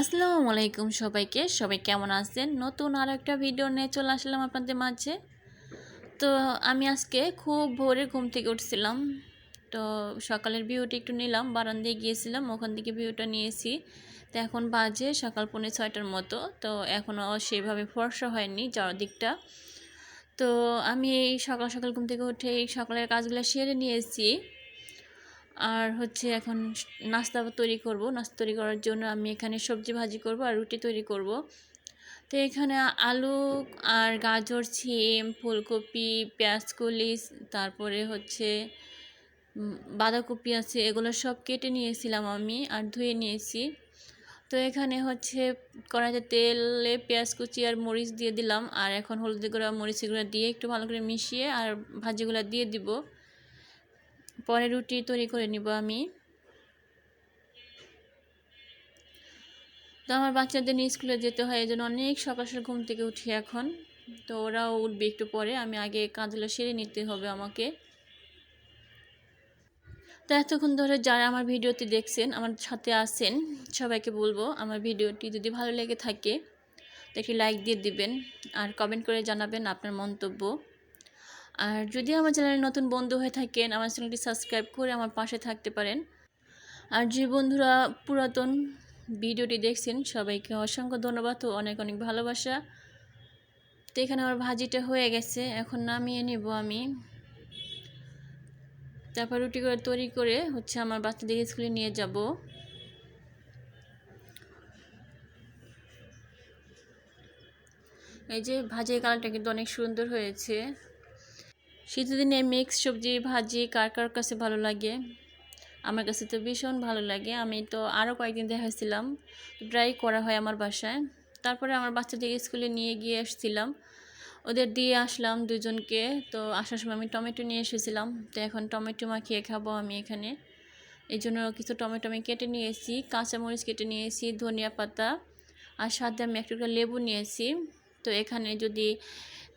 আসসালামু আলাইকুম সবাইকে। সবাই কেমন আছেন? নতুন আরও একটা ভিডিও নিয়ে চলে আসলাম আপনাদের মাঝে। তো আমি আজকে খুব ভোরে ঘুম থেকে উঠছিলাম। তো সকালের ভিউটা একটু নিলাম, বারান্দায় গিয়েছিলাম, ওখান থেকে ভিউটা নিয়েছি। তো এখন বাজে সকাল পৌনে ছয়টার মতো। তো এখনও সেভাবে ফর্সা হয়নি যাওয়ার দিকটা। তো আমি এই সকাল সকাল ঘুম থেকে উঠে এই সকালের কাজগুলো সেরে নিয়েছি। আর হচ্ছে এখন নাস্তা তৈরি করব। নাস্তা তৈরি করার জন্য আমি এখানে সবজি ভাজি করব আর রুটি তৈরি করব। তো এখানে আলু আর গাজর, ছিম, ফুলকপি পেঁয়াজ পেঁয়াজকলি, তারপরে হচ্ছে বাঁধাকপি আছে, এগুলো সব কেটে নিয়েছিলাম আমি আর ধুয়ে নিয়েছি। তো এখানে হচ্ছে কড়াইতে তেলে পেঁয়াজ কুচি আর মরিচ দিয়ে দিলাম। আর এখন হলদি গুঁড়া, মরিচ গুঁড়া দিয়ে একটু ভালো করে মিশিয়ে আর ভাজিগুলো দিয়ে দিব। পরে রুটি তৈরি করে নিব আমি। তো আমার বাচ্চাদের নিয়ে স্কুলে যেতে হয় এই জন্য অনেক সকাল সকাল ঘুম থেকে উঠি এখন। তো ওরাও উঠবে একটু পরে, আমি আগে কাজগুলো সেরে নিতে হবে আমাকে। তো এতক্ষণ ধরে যারা আমার ভিডিওটি দেখছেন, আমার সাথে আছেন, সবাইকে বলব আমার ভিডিওটি যদি ভালো লেগে থাকে, তো একটি লাইক দিয়ে দিবেন, আর কমেন্ট করে জানাবেন আপনার মন্তব্য। আর যদি আমার চ্যানেলে নতুন বন্ধু হয়ে থাকেন, আমার চ্যানেলটি সাবস্ক্রাইব করে আমার পাশে থাকতে পারেন। আর যে বন্ধুরা পুরাতন ভিডিওটি দেখছেন, সবাইকে অসংখ্য ধন্যবাদ ও অনেক অনেক ভালোবাসা। তো এখানে আমার ভাজিটা হয়ে গেছে, এখন নামিয়ে নিব আমি। তারপর রুটি করে তৈরি করে হচ্ছে আমার বাচ্চাদের স্কুলে নিয়ে যাব। এই যে ভাজির কালারটা কিন্তু অনেক সুন্দর হয়েছে। শীতের দিনে মিক্স সবজি, ভাজি, কার কার কাছে ভালো লাগে? আমার কাছে তো ভীষণ ভালো লাগে। আমি তো আরও কয়েকদিন দেখাচ্ছিলাম ট্রাই করা হয় আমার বাসায়। তারপরে আমার বাচ্চাদের স্কুলে নিয়ে গিয়ে এসেছিলাম ওদের দিয়ে আসলাম দুজনকে। তো আসার সময় আমি টমেটো নিয়ে এসেছিলাম। তো এখন টমেটো মাখিয়ে খাব আমি এখানে। এই জন্য কিছু টমেটো আমি কেটে নিয়েছি, কাঁচামরিচ কেটে নিয়েছি, ধনিয়া পাতা, আর সাথে আমি একটু লেবু নিয়েছি। তো এখানে যদি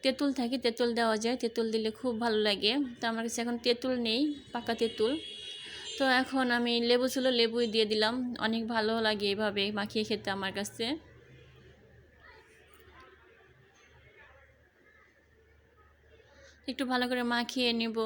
তেঁতুল থাকে, তেঁতুল দেওয়া যায়। তেঁতুল দিলে খুব ভালো লাগে। তো আমার কাছে এখন তেঁতুল নেই, পাকা তেঁতুল। তো এখন আমি লেবু ছিল, লেবুই দিয়ে দিলাম। অনেক ভালো লাগে এভাবে মাখিয়ে খেতে আমার কাছে। একটু ভালো করে মাখিয়ে নেব।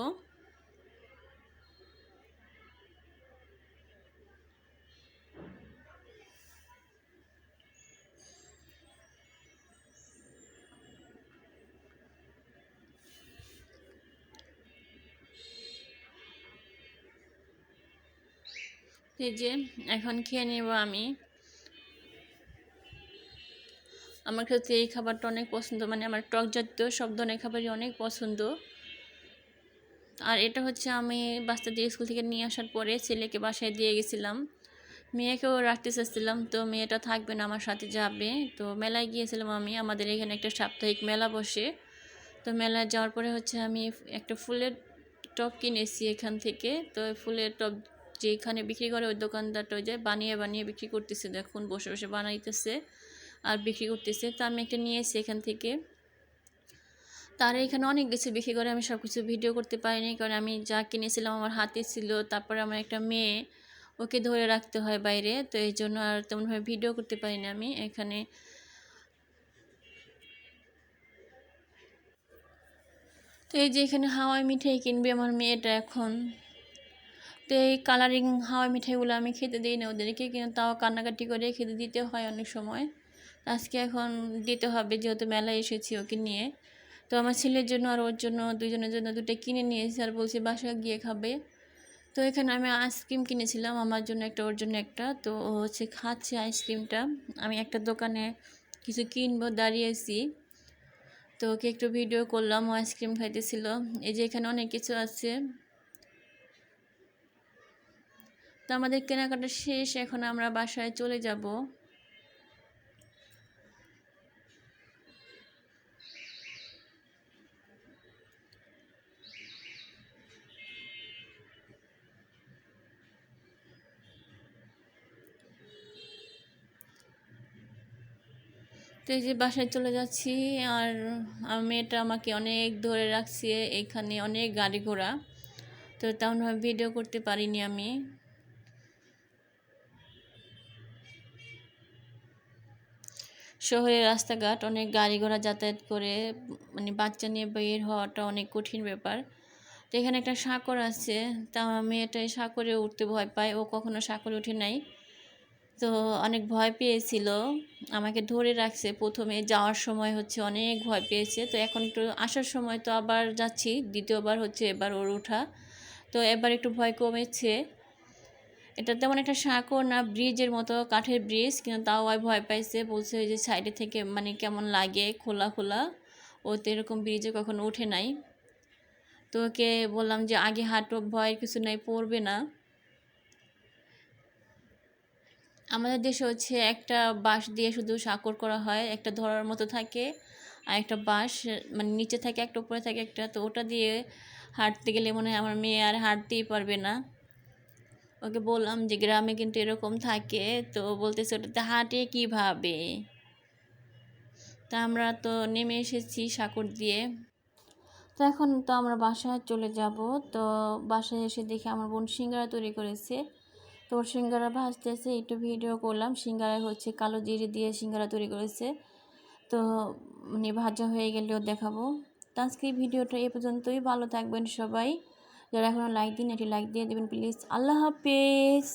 যে, এখন খেয়ে নেব আমি। আমার কাছে এই খাবারটা অনেক পছন্দ মানে আমার টক জাতীয় সব ধরনের খাবারই অনেক পছন্দ। আর এটা হচ্ছে আমি বাচ্চাদের স্কুল থেকে নিয়ে আসার পরে ছেলেকে বাসায় দিয়ে গেছিলাম। মেয়েকেও রাখতে চাচ্ছিলাম, তো মেয়েটা থাকবে না, আমার সাথে যাবে। তো মেলায় গিয়েছিলাম আমি, আমাদের এখানে একটা সাপ্তাহিক মেলা বসে। তো মেলায় যাওয়ার পরে হচ্ছে আমি একটা ফুলের টপ কিনেছি এখান থেকে। তো ফুলের টপ যেখানে বিক্রি করে ওই দোকানদারটা ওই যে বানিয়ে বানিয়ে বিক্রি করতেছে, দেখুন বসে বসে বানাইতেছে আর বিক্রি করতেছে। তা আমি একটা নিয়েছি এখান থেকে। তার এখানে অনেক কিছু বিক্রি করে, আমি সব কিছু ভিডিও করতে পারিনি কারণ আমি যা কিনেছিলাম আমার হাতে ছিল। তারপরে আমার একটা মেয়ে, ওকে ধরে রাখতে হয় বাইরে, তো এই জন্য আর তেমনভাবে ভিডিও করতে পারি পারিনি আমি এখানে। তো এই যে এখানে হাওয়াই মিঠাই কিনবে আমার মেয়েটা এখন। তো এই কালারিং হাওয়া মিঠাইগুলো আমি খেতে দিই না ওদেরকে, কিন্তু তাও কান্নাকাটি করে খেতে দিতে হয় অনেক সময়। আজকে এখন দিতে হবে, যেহেতু মেলায় এসেছি ওকে নিয়ে। তো আমার ছেলের জন্য আর ওর জন্য দুজনের জন্য দুটো কিনে নিয়েছি আর বলছি বাসা গিয়ে খাবে। তো এখানে আমি আইসক্রিম কিনেছিলাম, আমার জন্য একটা, ওর জন্য একটা। তো ও হচ্ছে খাচ্ছে আইসক্রিমটা। আমি একটা দোকানে কিছু কিনবো দাঁড়িয়েছি। তো ওকে একটু ভিডিও করলাম, ও আইসক্রিম খাইতেছিল। এই যে এখানে অনেক কিছু আছে। তো আমাদের কেনাকাটা শেষ, এখন আমরা বাসায় চলে যাব। তো এই যে বাসায় চলে যাচ্ছি, আর মেয়েটা আমাকে অনেক ধরে রাখছে, এখানে অনেক গাড়ি ঘোড়া। তো তেমনভাবে ভিডিও করতে পারিনি আমি। শহরের রাস্তাঘাট, অনেক গাড়ি ঘোড়া যাতায়াত করে মানে বাচ্চা নিয়ে বের হওয়াটা অনেক কঠিন ব্যাপার। তো এখানে একটা সাঁকর আছে, তা মেয়েটা এই সাঁকরে উঠতে ভয় পায়, ও কখনো সাঁকরে উঠে নাই। তো অনেক ভয় পেয়েছিল, আমাকে ধরে রাখছে। প্রথমে যাওয়ার সময় হচ্ছে অনেক ভয় পেয়েছে, তো এখন একটু আসার সময় তো আবার যাচ্ছি, দ্বিতীয়বার হচ্ছে এবার ওর ওঠা। তো এবার একটু ভয় কমেছে। এটা তেমন একটা সাঁকো না ব্রিজের মতো কাঠের ব্রিজ কিন্তু তাও আর ভয় পাইছে, বলছে ওই যে সাইডে থেকে মানে কেমন লাগে, খোলা খোলা। ও তো এরকম ব্রিজে কখনো ওঠে নাই। তো ওকে বললাম যে, আগে হাঁটো ভয় কিছু নাই, পড়বে না। আমাদের দেশে হচ্ছে একটা বাঁশ দিয়ে শুধু সাঁকর করা হয়, একটা ধরার মতো থাকে আর একটা বাঁশ মানে নিচে থাকে, একটা উপরে থাকে একটা। তো ওটা দিয়ে হাঁটতে গেলে মনে হয় আমার মেয়ে আর হাঁটতেই পারবে না। ওকে বললাম যে গ্রামে কিন্তু এরকম থাকে, তো বলতেছে ওটাতে হাঁটে কীভাবে? তা আমরা তো নেমে এসেছি সাঁকর দিয়ে। তো এখন তো আমরা বাসায় চলে যাব। তো বাসায় এসে দেখি আমার বোন সিঙ্গারা তৈরি করেছে। তো ওর সিঙ্গারা ভাজতেছে, একটু ভিডিও করলাম। সিঙ্গারা হচ্ছে কালো জিরে দিয়ে সিঙ্গারা তৈরি করেছে। তো মানে ভাজা হয়ে গেলেও দেখাবো। তো আজকে ভিডিওটা এ পর্যন্তই। ভালো থাকবেন সবাই। যারা এখনও লাইক দিন এটি লাইক দিয়ে দেবেন প্লিজ আল্লাহ হাফেজ।